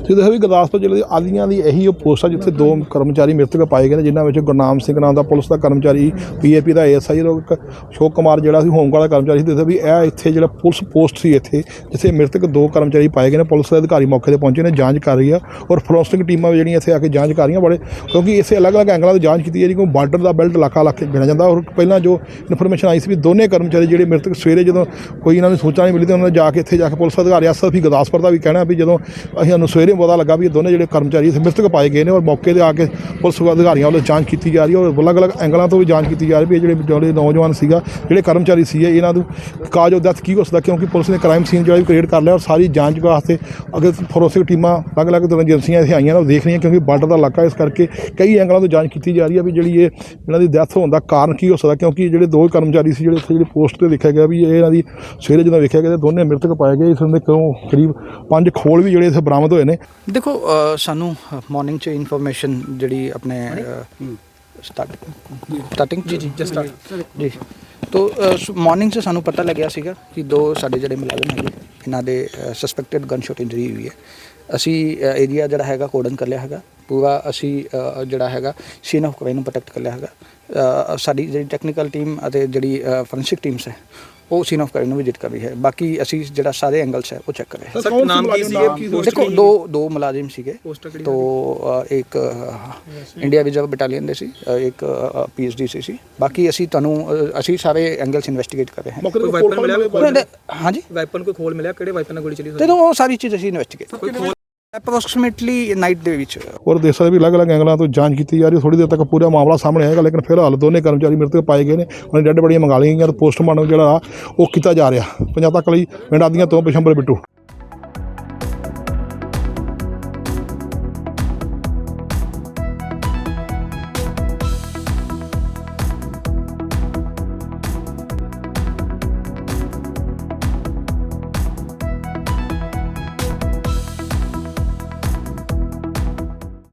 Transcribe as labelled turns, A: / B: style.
A: ਤੁਸੀਂ ਦੇਖੋ ਵੀ ਗੁਰਦਾਸਪੁਰ ਜ਼ਿਲ੍ਹੇ ਦੀ ਆਲੀਆਂ ਦੀ ਇਹੀ ਉਹ ਪੋਸਟ ਆ ਜਿੱਥੇ ਦੋ ਕਰਮਚਾਰੀ ਮ੍ਰਿਤਕ ਪਾਏ ਗਏ ਨੇ, ਜਿਨ੍ਹਾਂ ਵਿੱਚ ਗੁਰਨਾਮ ਸਿੰਘ ਨਾਮ ਦਾ ਪੁਲਿਸ ਦਾ ਕਰਮਚਾਰੀ ਪੀਏਪੀ ਦਾ ਏਐਸਆਈ ਲੋਕ ਸ਼ੋਕ ਕੁਮਾਰ ਜਿਹੜਾ ਸੀ ਹੋਮਗਾਰਡ ਦਾ ਕਰਮਚਾਰੀ ਸੀ ਦੱਸਿਆ ਵੀ ਇਹ ਇੱਥੇ ਜਿਹੜਾ ਪੁਲਿਸ ਪੋਸਟ ਸੀ ਇੱਥੇ, ਜਿੱਥੇ ਮ੍ਰਿਤਕ ਦੋ ਕਰਮਚਾਰੀ ਪਾਏ ਗਏ ਨੇ, ਪੁਲਿਸ ਦੇ ਅਧਿਕਾਰੀ ਮੌਕੇ ਤੇ ਪਹੁੰਚੇ ਨੇ, ਜਾਂਚ ਕਰ ਰਹੀ ਆ, ਔਰ ਫੋਰੈਂਸਿਕ ਟੀਮਾਂ ਵੀ ਜਿਹੜੀਆਂ ਇੱਥੇ ਆ ਕੇ ਜਾਂਚ ਕਰ ਰਹੀਆਂ, ਬੜੇ ਕਿਉਂਕਿ ਇਸੇ ਅਲੱਗ-ਅਲੱਗ ਐਂਗਲਾਂ ਤੋਂ ਜਾਂਚ ਕੀਤੀ ਜਾ ਰਹੀ, ਕਿਉਂਕਿ ਬਾਰਡਰ ਦਾ ਬੈਲਟ ਇਲਾਕਾ ਇਲਾਕੇ ਗਿਣਿਆ ਜਾਂਦਾ, ਔਰ ਪਹਿਲਾਂ ਜੋ ਇਨਫੋਰਮੇਸ਼ਨ ਆਈ ਸੀ ਵੀ ਦੋਨੇ ਕਰਮਚਾਰੀ ਜਿਹੜੇ ਮ੍ਰਿਤਕ ਸਵੇਰੇ ਜਦੋਂ ਕੋਈ ਇਹਨਾਂ ਨੂੰ ਸੂਚਨਾ ਨਹੀਂ ਮਿਲੀ ਤੇ ਉਹਨਾਂ ਨੇ ਜਾ ਕੇ ਇੱਥੇ ਜਾ ਕੇ ਪੁਲਿਸ ਅਧਿਕਾਰੀ ਐਸਐਸਪੀ ਗਦਾਸਪੁਰ ਦਾ ਵੀ ਕਹਿਣਾ ਵੀ ਜਦੋਂ ਅਸੀਂ ਸਾਨੂੰ ਸਵੇਰੇ ਪਤਾ ਲੱਗਾ ਵੀ ਇਹ ਦੋਨੇ ਜਿਹੜੇ ਕਰਮਚਾਰੀ ਇੱਥੇ ਮ੍ਰਿਤਕ ਪਾਏ ਗਏ ਨੇ ਔਰ ਮੌਕੇ ਤੇ ਆ ਕੇ ਪੁਲਿਸ ਅਧਿਕਾਰੀਆਂ ਵੱਲੋਂ ਜਾਂਚ ਕੀਤੀ ਜਾ ਰਹੀ ਹੈ ਔਰ ਅਲੱਗ-ਅਲੱਗ ਐਂਗਲਾਂ ਤੋਂ ਵੀ ਜਾਂਚ ਕੀਤੀ ਜਾ ਰਹੀ ਵੀ ਜਿਹੜੇ ਜਿਹੜੇ ਨੌਜਵਾਨ ਸੀਗਾ, ਜਿਹੜੇ ਕਰਮਚਾਰੀ ਸੀ ਇਹਨਾਂ ਨੂੰ ਕਾਜ ਆਫ ਡੈਥ ਕੀ ਹੋ ਸਕਦਾ, ਕਿਉਂਕਿ ਪੁਲਿਸ ਨੇ ਕ੍ਰਾਈਮ ਸੀਨ ਜਿਹੜਾ ਵੀ ਕ੍ਰੀਏਟ ਕਰ ਲਿਆ ਔਰ ਸਾਰੀ ਜਾਂਚ ਵਾਸਤੇ ਅਗਰ ਫੋਰੈਂਸਿਕ ਟੀਮਾਂ ਅਲੱਗ-ਅਲੱਗ ਤਰ੍ਹਾਂ ਏਜੰਸੀਆਂ ਇੱਥੇ ਆਈਆਂ ਨੇ ਉਹ ਦੇਖ ਰਹੀਆਂ ਕਿਉਂਕਿ ਬਾਰਡਰ ਦਾ ਇਲਾਕਾ ਇਸ ਕਰਕੇ ਕਈ ਐਂਗਲਾਂ ਤੋਂ ਜਾਂਚ ਕੀਤੀ ਜਾ ਰਹੀ ਹੈ ਵੀ ਜਿਹੜੀ ਇਹ ਇਹਨਾਂ ਦੀ ਡੈਥ ਹੋਣ ਦਾ ਕਾਰਨ ਕੀ ਹੋ ਸਕਦਾ, ਕਿਉਂਕਿ ਜਿਹੜੇ ਦੋ ਕਰਮਚਾਰੀ ਸੀ ਜਿਹੜੇ ਇੱਥੇ ਜਿਹੜੇ ਪੋਸਟ ਤੇ ਦੇਖਿਆ ਗਿਆ ਵੀ ਇਹ ਇਹਨਾਂ ਦੀ ਸਵੇਰੇ ਜਦੋਂ ਵੇਖਿਆ ਗਿਆ ਤੇ ਦੋਨੇ ਮ੍ਰਿਤਕ ਪਾਏ ਗਏ, ਇਸ ਦੇ ਕਿਉਂ ਕਰੀਬ ਪੰਜ ਖੋਲ ਵੀ ਜਿਹੜੇ ਇੱਥੇ ਬਰਾਮਦ ਹੋਏ ਨੇ
B: ਦੇਖੋ ਸਾਨੂੰ ਮਾਰਨਿੰਗ 'ਚ ਇਨਫੋਰਮੇਸ਼ਨ ਜਿਹੜੀ ਆਪਣੇ ਸਟਾਰਟ ਸਟਾਰਟਿੰਗ ਜੀ। ਜੀ ਜਸਟ ਜੀ। ਤੋ ਮਾਰਨਿੰਗ 'ਚ ਸਾਨੂੰ ਪਤਾ ਲੱਗਿਆ ਸੀਗਾ ਕਿ ਦੋ ਸਾਡੇ ਜਿਹੜੇ ਮੁਲਾਜ਼ਮ ਹੈਗੇ ਇਹਨਾਂ ਦੇ ਸਸਪੈਕਟਡ ਗਨ ਸ਼ਾਟ ਇੰਜਰੀ ਹੋਈ ਹੈ। ਅਸੀਂ ਏਰੀਆ ਜਿਹੜਾ ਹੈਗਾ ਕੋਡਨ ਕਰ ਲਿਆ ਹੈਗਾ। ਪੂਰਾ ਅਸੀਂ ਜਿਹੜਾ ਹੈਗਾ ਸੀਨ ਆਫ ਕ੍ਰਾਈਮ ਨੂੰ ਪ੍ਰੋਟੈਕਟ ਕਰ ਲਿਆ ਹੈਗਾ। ਸਾਡੀ ਜਿਹੜੀ ਟੈਕਨੀਕਲ ਟੀਮ ਅਤੇ ਜਿਹੜੀ ਫੋਰੈਂਸਿਕ ਟੀਮਸ ਹੈ ਉਹ ਸੀਨ ਆਫ ਕ੍ਰਾਈਮ ਨੂੰ ਵਿਜ਼ਿਟ ਕਰ ਰਹੀ ਹੈ। ਬਾਕੀ ਅਸੀਂ ਜਿਹੜਾ ਸਾਰੇ ਐਂਗਲਸ ਹੈ ਉਹ ਚੈੱਕ ਕਰ ਰਹੇ ਹਾਂ।
A: ਸਰ ਨਾਮ ਕੀ ਸੀ
B: ਦੇਖੋ ਦੋ ਦੋ ਮੁਲਾਜ਼ਮ ਸੀਗੇ। तो ਅ, ਇੱਕ ਇੰਡੀਆ ਰਿਜ਼ਰਵ ਬਟਾਲੀਅਨ ਦੇ ਸੀ ਇੱਕ ਪੀਐਚਡੀ ਸੀ ਸੀ। ਬਾਕੀ ਅਸੀਂ ਤੁਹਾਨੂੰ ਅਸੀਂ ਸਾਰੇ ਐਂਗਲਸ ਇਨਵੈਸਟੀਗੇਟ ਕਰ ਰਹੇ ਹਾਂ।
A: ਤੇ
C: ਕੋਈ ਮਿਲਿਆ?
B: ਹਾਂਜੀ।
C: ਵੈਪਨ ਕੋਈ ਖੋਲ ਮਿਲਿਆ? ਕਿਹੜੇ ਵੈਪਨ ਨਾਲ ਗੋਲੀ ਚੱਲੀ
B: ਤੇ ਉਹ ਸਾਰੀ ਚੀਜ਼ ਅਸੀਂ ਇਨਵੈਸਟੀਗੇਟ ਅਪਰੋਕਸੀਮੇਟਲੀ ਨਾਈਟ ਦੇ ਵਿੱਚ।
A: ਔਰ ਦੇਖ ਸਕਦੇ ਵੀ ਅਲੱਗ-ਅਲੱਗ ਐਂਗਲਾਂ ਤੋਂ ਜਾਂਚ ਕੀਤੀ ਜਾ ਰਹੀ ਹੈ। ਥੋੜੀ ਦੇਰ ਤੱਕ ਪੂਰਾ ਮਾਮਲਾ ਸਾਹਮਣੇ ਆਏਗਾ, ਲੇਕਿਨ ਫਿਲਹਾਲ ਦੋਨੇ ਕਰਮਚਾਰੀ ਮ੍ਰਿਤਕ ਪਾਏ ਗਏ ਨੇ ਉਹਨਾਂ ਡੈੱਡ ਬੜੀਆਂ ਮੰਗਾ ਲਈਆਂ ਗਈਆਂ ਤੇ ਪੋਸਟਮਾਰਟਮ ਜਿਹੜਾ, ਉਹ ਕੀਤਾ ਜਾ ਰਿਹਾ। ਪੰਜਾਬ ਕਲੀ ਲਈ, ਪਿੰਡ ਆਦੀਆਂ ਤੋਂ ਬਿਸ਼ੰਬਰ ਬਿੱਟੂ।